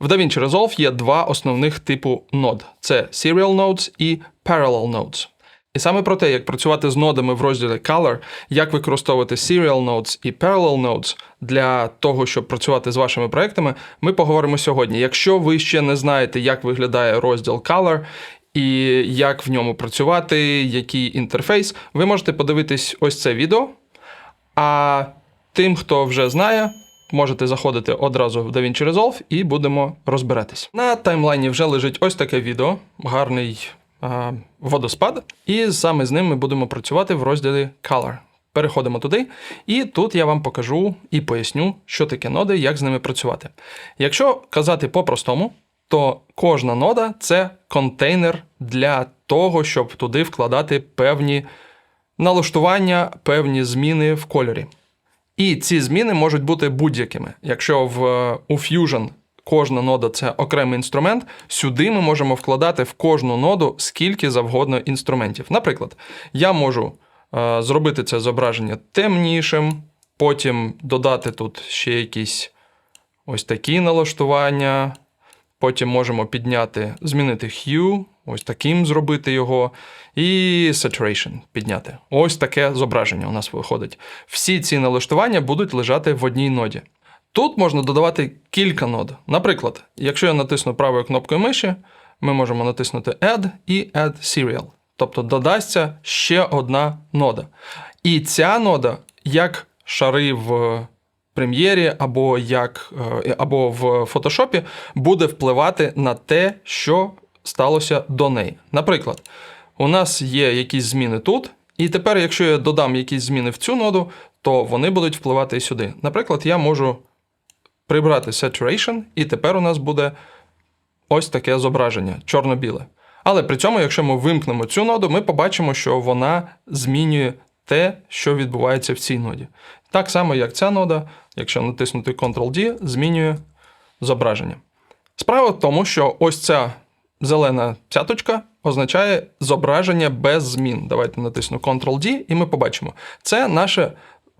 В DaVinci Resolve є два основних типу нод: це Serial Nodes і Parallel Nodes. І саме про те, як працювати з нодами в розділі Color, як використовувати Serial Nodes і Parallel Nodes для того, щоб працювати з вашими проектами, ми поговоримо сьогодні. Якщо ви ще не знаєте, як виглядає розділ Color і як в ньому працювати, який інтерфейс, ви можете подивитись ось це відео. А тим, хто вже знає, можете заходити одразу в DaVinci Resolve і будемо розбиратись. На таймлайні вже лежить ось таке відео, гарний а, водоспад, і саме з ним ми будемо працювати в розділі Color. Переходимо туди, і тут я вам покажу і поясню, що таке ноди, як з ними працювати. Якщо казати по-простому, то кожна нода це контейнер для того, щоб туди вкладати певні налаштування, певні зміни в кольорі. І ці зміни можуть бути будь-якими. Якщо в, у Fusion кожна нода це окремий інструмент, сюди ми можемо вкладати в кожну ноду скільки завгодно інструментів. Наприклад, я можу е, зробити це зображення темнішим, потім додати тут ще якісь ось такі налаштування. Потім можемо підняти, змінити hue, ось таким зробити його, і saturation підняти. Ось таке зображення у нас виходить. Всі ці налаштування будуть лежати в одній ноді. Тут можна додавати кілька нод. Наприклад, якщо я натисну правою кнопкою миші, ми можемо натиснути Add і Add Serial. Тобто додасться ще одна нода. І ця нода, як шари в прем'єрі або як, е, або в фотошопі, буде впливати на те, що сталося до неї. Наприклад, у нас є якісь зміни тут, і тепер, якщо я додам якісь зміни в цю ноду, то вони будуть впливати і сюди. Наприклад, я можу прибрати saturation, і тепер у нас буде ось таке зображення, чорно-біле. Але при цьому, якщо ми вимкнемо цю ноду, ми побачимо, що вона змінює те, що відбувається в цій ноді. Так само, як ця нода, якщо натиснути Ctrl-D, змінює зображення. Справа в тому, що ось ця зелена цяточка означає зображення без змін. Давайте натисну Ctrl-D, і ми побачимо. Це наше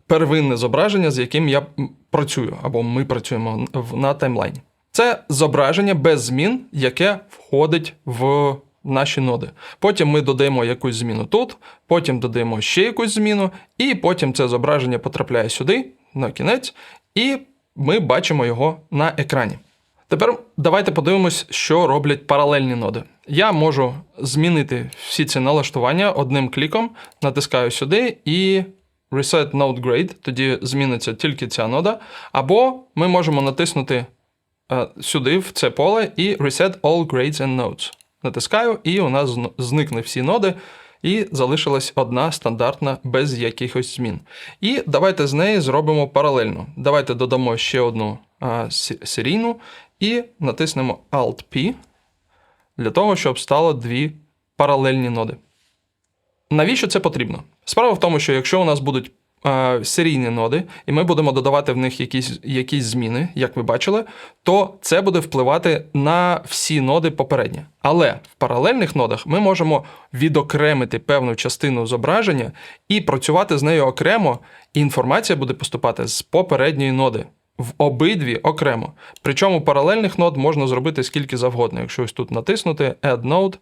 первинне зображення, з яким я працюю, або ми працюємо на таймлайні. Це зображення без змін, яке входить в наші ноди. Потім ми додаємо якусь зміну тут, потім додаємо ще якусь зміну, і потім це зображення потрапляє сюди, на кінець, і ми бачимо його на екрані. Тепер давайте подивимось, що роблять паралельні ноди. Я можу змінити всі ці налаштування одним кліком, натискаю сюди і Reset Node Grade, тоді зміниться тільки ця нода. Або ми можемо натиснути е, сюди, в це поле, і Reset All Grades and Nodes. Натискаю, і у нас зникне всі ноди, і залишилась одна стандартна без якихось змін. І давайте з неї зробимо паралельно. Давайте додамо ще одну а, серійну і натиснемо Alt-P для того, щоб стало дві паралельні ноди. Навіщо це потрібно? Справа в тому, що якщо у нас будуть серійні ноди, і ми будемо додавати в них якісь якісь зміни, як ви бачили, то це буде впливати на всі ноди попередні. Але в паралельних нодах ми можемо відокремити певну частину зображення і працювати з нею окремо, і інформація буде поступати з попередньої ноди. В обидві окремо. Причому паралельних нод можна зробити скільки завгодно. Якщо ось тут натиснути Add Node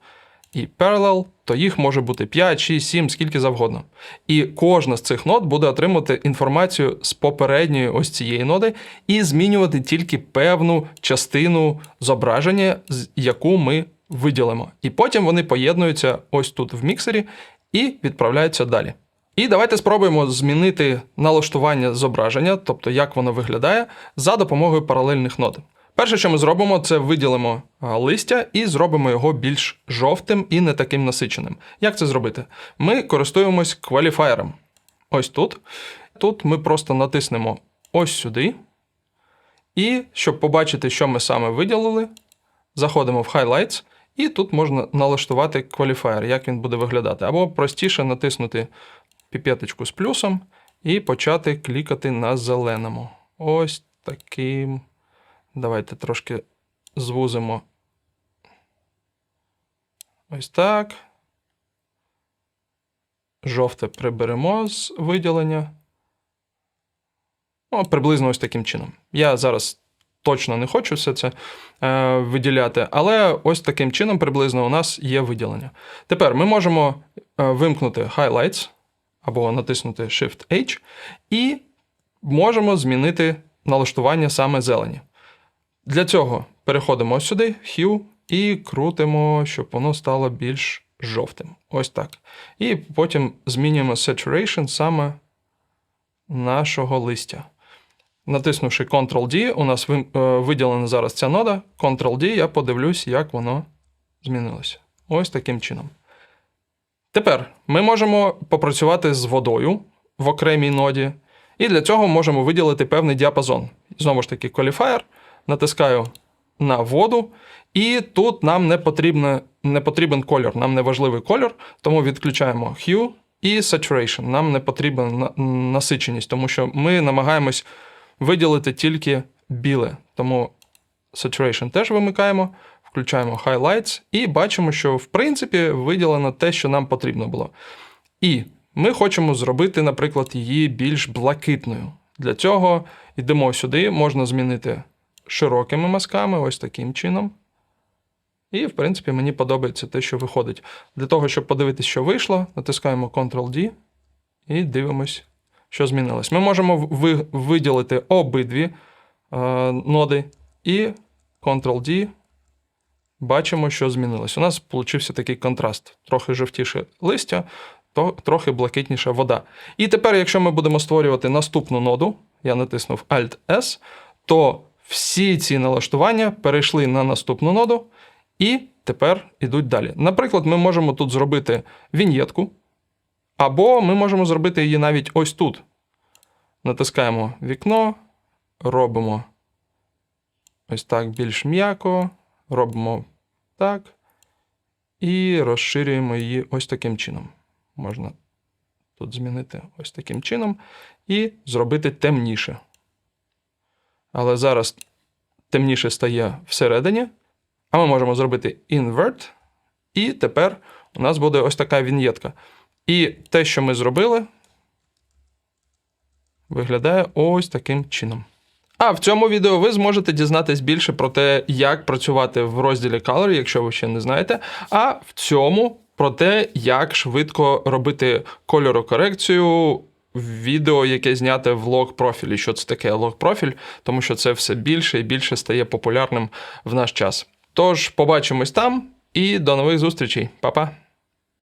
і Parallel, то їх може бути 5, 6, 7, скільки завгодно. І кожна з цих нод буде отримувати інформацію з попередньої ось цієї ноди і змінювати тільки певну частину зображення, яку ми виділимо. І потім вони поєднуються ось тут в міксері і відправляються далі. І давайте спробуємо змінити налаштування зображення, тобто як воно виглядає, за допомогою паралельних нод. Перше, що ми зробимо, це виділимо листя і зробимо його більш жовтим і не таким насиченим. Як це зробити? Ми користуємось кваліфаєром. Ось тут. Тут ми просто натиснемо ось сюди. І щоб побачити, що ми саме виділили, заходимо в Highlights, і тут можна налаштувати кваліфаєр, як він буде виглядати. Або простіше натиснути піпеточку з плюсом і почати клікати на зеленому. Ось таким. Давайте трошки звузимо. Ось так. Жовте приберемо з виділення. Ну, приблизно ось таким чином. Я зараз точно не хочу все це е, виділяти, але ось таким чином приблизно у нас є виділення. Тепер ми можемо е, вимкнути Highlights або натиснути Shift-H і можемо змінити налаштування саме зелені. Для цього переходимо ось сюди, Hue, і крутимо, щоб воно стало більш жовтим. Ось так. І потім змінюємо saturation саме нашого листя. Натиснувши Ctrl-D, у нас е, виділена зараз ця нода. Ctrl-D, я подивлюсь, як воно змінилося. Ось таким чином. Тепер ми можемо попрацювати з водою в окремій ноді, і для цього можемо виділити певний діапазон. Знову ж таки, qualifier, натискаю на воду, і тут нам не, потрібно, не потрібен кольор, нам не важливий кольор, тому відключаємо Hue і Saturation. Нам не потрібна насиченість, тому що ми намагаємось виділити тільки біле. Тому Saturation теж вимикаємо, включаємо Highlights і бачимо, що в принципі виділено те, що нам потрібно було. І ми хочемо зробити, наприклад, її більш блакитною. Для цього йдемо сюди, можна змінити широкими мазками, ось таким чином. І, в принципі, мені подобається те, що виходить. Для того, щоб подивитися, що вийшло, натискаємо Ctrl-D і дивимось, що змінилось. Ми можемо ви- виділити обидві е, ноди і Ctrl-D. Бачимо, що змінилось. У нас получився такий контраст. Трохи жовтіше листя, то трохи блакитніша вода. І тепер, якщо ми будемо створювати наступну ноду, я натиснув Alt-S, то всі ці налаштування перейшли на наступну ноду і тепер ідуть далі. Наприклад, ми можемо тут зробити віньєтку, або ми можемо зробити її навіть ось тут. Натискаємо вікно, робимо ось так більш м'яко, робимо так. І розширюємо її ось таким чином. Можна тут змінити ось таким чином і зробити темніше. Але зараз темніше стає всередині. А ми можемо зробити invert. І тепер у нас буде ось така віньєтка. І те, що ми зробили, виглядає ось таким чином. А в цьому відео ви зможете дізнатись більше про те, як працювати в розділі Color, якщо ви ще не знаєте. А в цьому про те, як швидко робити кольорокорекцію відео, яке зняте в лог профілі. Що це таке лог профіль, тому що це все більше і більше стає популярним в наш час. Тож побачимось там і до нових зустрічей. Па-па!